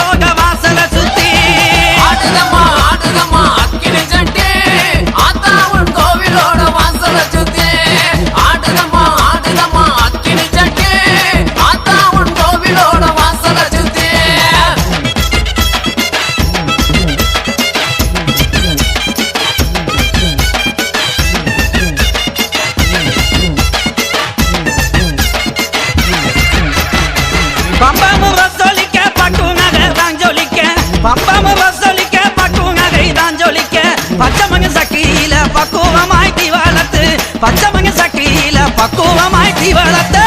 லோக வாசல சுத்தி. ஆடுதம்மா ஆடுதம்மா அக்கினி சட்டி. ஆத்தாவும் கோவிலோட வாசல சுத்தி. ஆடுதம்மா ஆடுதம்மா அக்கினி சட்டி. ஆத்தாவும் கோவிலோட வாசல சுத்தி. பம்பம் பக்குவமாய் தீவளத்தை.